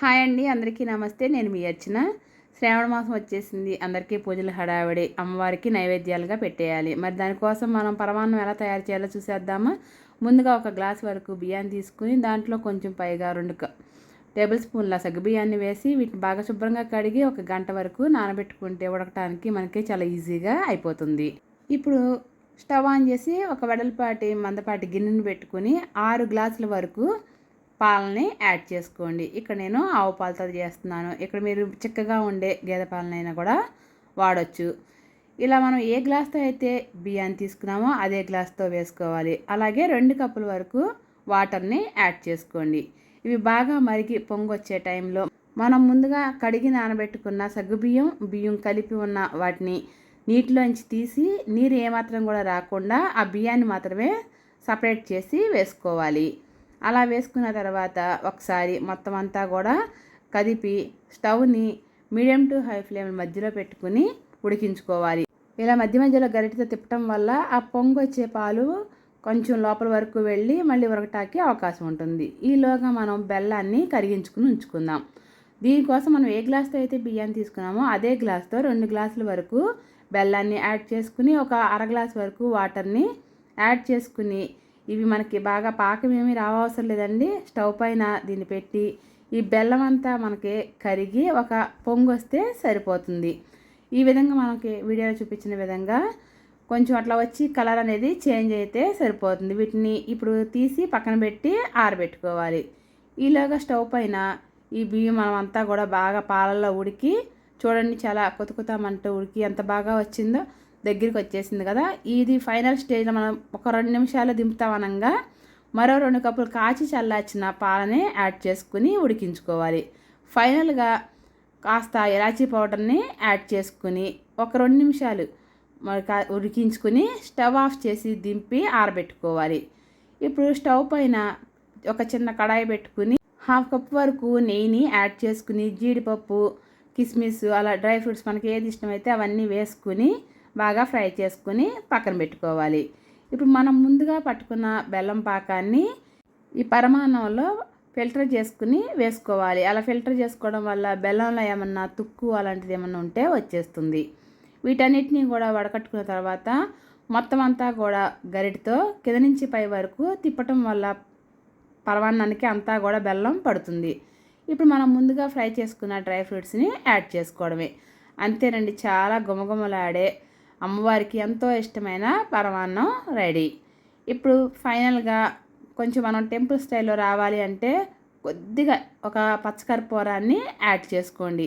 Hi అండి అందరికీ నమస్తే. నేను మీ అర్చన. శ్రావణ మాసం వచ్చేసింది. అందరికీ పూజలు హడావిడి అమ్మవారికి నైవేద్యాలుగా పెట్టేయాలి. మరి దానికోసం మనం పరమాన్నం ఎలా తయారు చేయాలో చూసేద్దామా? ముందుగా ఒక గ్లాస్ వరకు బియ్యాన్ని తీసుకుని దాంట్లో కొంచెం పైగా రెండు టేబుల్ స్పూన్ల బియ్యాన్ని వేసి వీటిని బాగా శుభ్రంగా కడిగి ఒక గంట వరకు నానబెట్టుకుంటే ఉడకటానికి మనకి చాలా ఈజీగా అయిపోతుంది. ఇప్పుడు స్టవ్ ఆన్ చేసి ఒక వెడల్పాటి మందపాటి గిన్నెను పెట్టుకుని ఆరు గ్లాసుల వరకు పాలని యాడ్ చేసుకోండి. ఇక్కడ నేను ఆవు పాలతో చేస్తున్నాను. ఇక్కడ మీరు చిక్కగా ఉండే గేదె పాలనైనా కూడా వాడచ్చు. ఇలా మనం ఏ గ్లాస్తో అయితే బియ్యాన్ని తీసుకున్నామో అదే గ్లాస్తో వేసుకోవాలి. అలాగే రెండు కప్పుల వరకు వాటర్ని యాడ్ చేసుకోండి. ఇవి బాగా మరిగి పొంగొచ్చే టైంలో మనం ముందుగా కడిగి నానబెట్టుకున్న సగ్గుబియ్యం బియ్యం కలిపి ఉన్న వాటిని నీటిలోంచి తీసి నీరు ఏమాత్రం కూడా రాకుండా ఆ బియ్యాన్ని మాత్రమే సపరేట్ చేసి వేసుకోవాలి. అలా వేసుకున్న తర్వాత ఒకసారి మొత్తం అంతా కూడా కదిపి స్టవ్ని మీడియం టు హై ఫ్లేమ్ మధ్యలో పెట్టుకుని ఉడికించుకోవాలి. ఇలా మధ్య మధ్యలో గరిటతో తిప్పటం వల్ల ఆ పొంగు వచ్చే పాలు కొంచెం లోపల వరకు వెళ్ళి మళ్ళీ ఉరకటాకే అవకాశం ఉంటుంది. ఈలోగా మనం బెల్లాన్ని కరిగించుకుని ఉంచుకుందాం. దీనికోసం మనం ఏ గ్లాస్తో అయితే బియ్యాన్ని తీసుకున్నామో అదే గ్లాస్తో రెండు గ్లాసుల వరకు బెల్లాన్ని యాడ్ చేసుకుని ఒక అర గ్లాస్ వరకు వాటర్ని యాడ్ చేసుకుని ఇవి మనకి బాగా పాకమేమి రావవసరం లేదండి. స్టవ్ పైన దీన్ని పెట్టి ఈ బెల్లం అంతా మనకి కరిగి ఒక పొంగు వస్తే సరిపోతుంది. ఈ విధంగా మనకి వీడియోలో చూపించిన విధంగా కొంచెం అట్లా వచ్చి కలర్ అనేది చేంజ్ అయితే సరిపోతుంది. వీటిని ఇప్పుడు తీసి పక్కన పెట్టి ఆరబెట్టుకోవాలి. ఈలోగా స్టవ్ పైన ఈ బియ్యం మనం అంతా కూడా బాగా పాలల్లో ఉడికి చూడండి చాలా కొత్త కొత్త మంట ఉడికి ఎంత బాగా వచ్చిందో. దగ్గరికి వచ్చేసింది కదా. ఇది ఫైనల్ స్టేజ్లో మనం ఒక రెండు నిమిషాలు దింపుతామనంగా మరో రెండు కప్పులు కాచి చల్లార్చిన పాలని యాడ్ చేసుకుని ఉడికించుకోవాలి. ఫైనల్గా కాస్త ఇలాచీ పౌడర్ని యాడ్ చేసుకుని ఒక రెండు నిమిషాలు ఉడికించుకుని స్టవ్ ఆఫ్ చేసి దింపి ఆరబెట్టుకోవాలి. ఇప్పుడు స్టవ్ పైన ఒక చిన్న కడాయి పెట్టుకుని హాఫ్ కప్ వరకు నెయ్యిని యాడ్ చేసుకుని జీడిపప్పు కిస్మిస్ అలా డ్రై ఫ్రూట్స్ మనకి ఏది ఇష్టమైతే అవన్నీ వేసుకుని బాగా ఫ్రై చేసుకుని పక్కన పెట్టుకోవాలి. ఇప్పుడు మనం ముందుగా పట్టుకున్న బెల్లం పాకాన్ని ఈ పరమాన్నంలో ఫిల్టర్ చేసుకుని వేసుకోవాలి. అలా ఫిల్టర్ చేసుకోవడం వల్ల బెల్లంలో ఏమన్నా తుక్కు అలాంటిది ఏమన్నా ఉంటే వచ్చేస్తుంది. వీటన్నిటిని కూడా వడకట్టుకున్న తర్వాత మొత్తం అంతా కూడా గరిటితో కింద నుంచి పై వరకు తిప్పటం వల్ల పరమాన్నానికి అంతా కూడా బెల్లం పడుతుంది. ఇప్పుడు మనం ముందుగా ఫ్రై చేసుకున్న డ్రై ఫ్రూట్స్ని యాడ్ చేసుకోవడమే. అంతేనండి చాలా గుమగుమలాడే అమ్మవారికి ఎంతో ఇష్టమైన పరమాన్నం రెడీ. ఇప్పుడు ఫైనల్గా కొంచెం మనం టెంపుల్ స్టైల్లో రావాలి అంటే కొద్దిగా ఒక పచ్చకర్పూరాన్ని యాడ్ చేసుకోండి.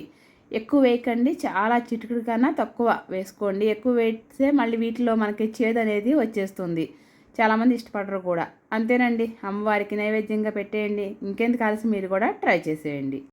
ఎక్కువ వేయకండి చాలా చిటుకుడు కన్నా తక్కువ వేసుకోండి. ఎక్కువ వేస్తే మళ్ళీ వీటిలో మనకి చేదు అనేది వచ్చేస్తుంది. చాలామంది ఇష్టపడరు కూడా. అంతేనండి అమ్మవారికి నైవేద్యంగా పెట్టేయండి. ఇంకెందుకు కలిసి మీరు కూడా ట్రై చేసేయండి.